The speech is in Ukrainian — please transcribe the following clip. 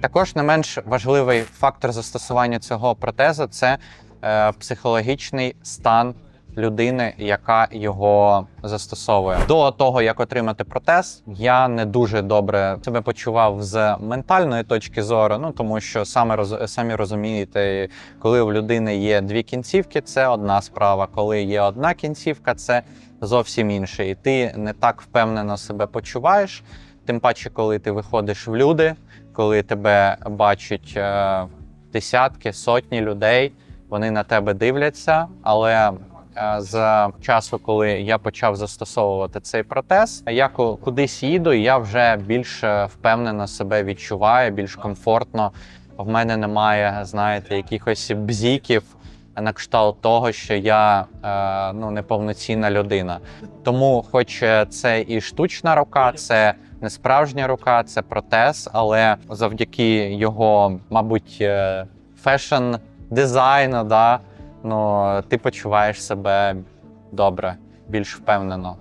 Також не менш важливий фактор застосування цього протезу це е, психологічний стан людини, яка його застосовує. До того як отримати протез, я не дуже добре себе почував з ментальної точки зору. Ну тому що саме роз, самі розумієте, коли в людини є дві кінцівки, це одна справа. Коли є одна кінцівка, це зовсім інше. І ти не так впевнено себе почуваєш. Тим паче, коли ти виходиш в люди, коли тебе бачать е, десятки, сотні людей, вони на тебе дивляться. Але е, з часу, коли я почав застосовувати цей протез, я ку- кудись їду, і я вже більш е, впевнено себе відчуваю, більш комфортно. В мене немає, знаєте, якихось бзіків на кшталт того, що я е, ну, неповноцінна людина. Тому, хоч е, це і штучна рука, це не справжня рука, це протез, але завдяки його, мабуть, е, фешн дизайну, да, ну, ти почуваєш себе добре, більш впевнено.